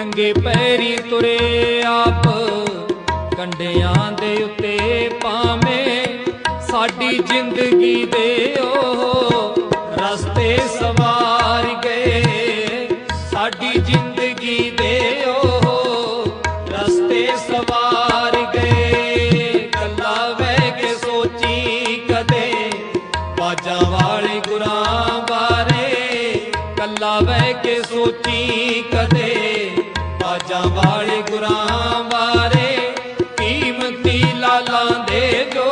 ਨੰਗੇ ਪੈਰੀ ਤੁਰੇ ਆਪ ਕੰਡਿਆਂ ਦੇ ਉੱਤੇ ਪਾਵੇਂ ਸਾਡੀ ਜ਼ਿੰਦਗੀ ਦੇ ਉਹ ਰਸਤੇ ਸਵਾਰ ਗਏ। ਸਾਡੀ ਜ਼ਿੰਦਗੀ ਦੇ ਉਹ ਰਸਤੇ ਸਵਾਰ ਗਏ। ਕੱਲਾ ਬਹਿ ਕੇ ਸੋਚੀ ਕਦੇ ਬਾਜਾ ਵਾਲੇ ਗੁਰਾਂ ਬਾਰੇ। ਕੱਲਾ ਬਹਿ ਕੇ ਸੋਚੀ ਕਦੇ ਕਾਜਾਂ ਵਾਲੇ ਗੁਰਾਂ ਵਾਰੇ ਕੀਮਤੀ ਲਾਲਾਂ ਦੇ ਜੋ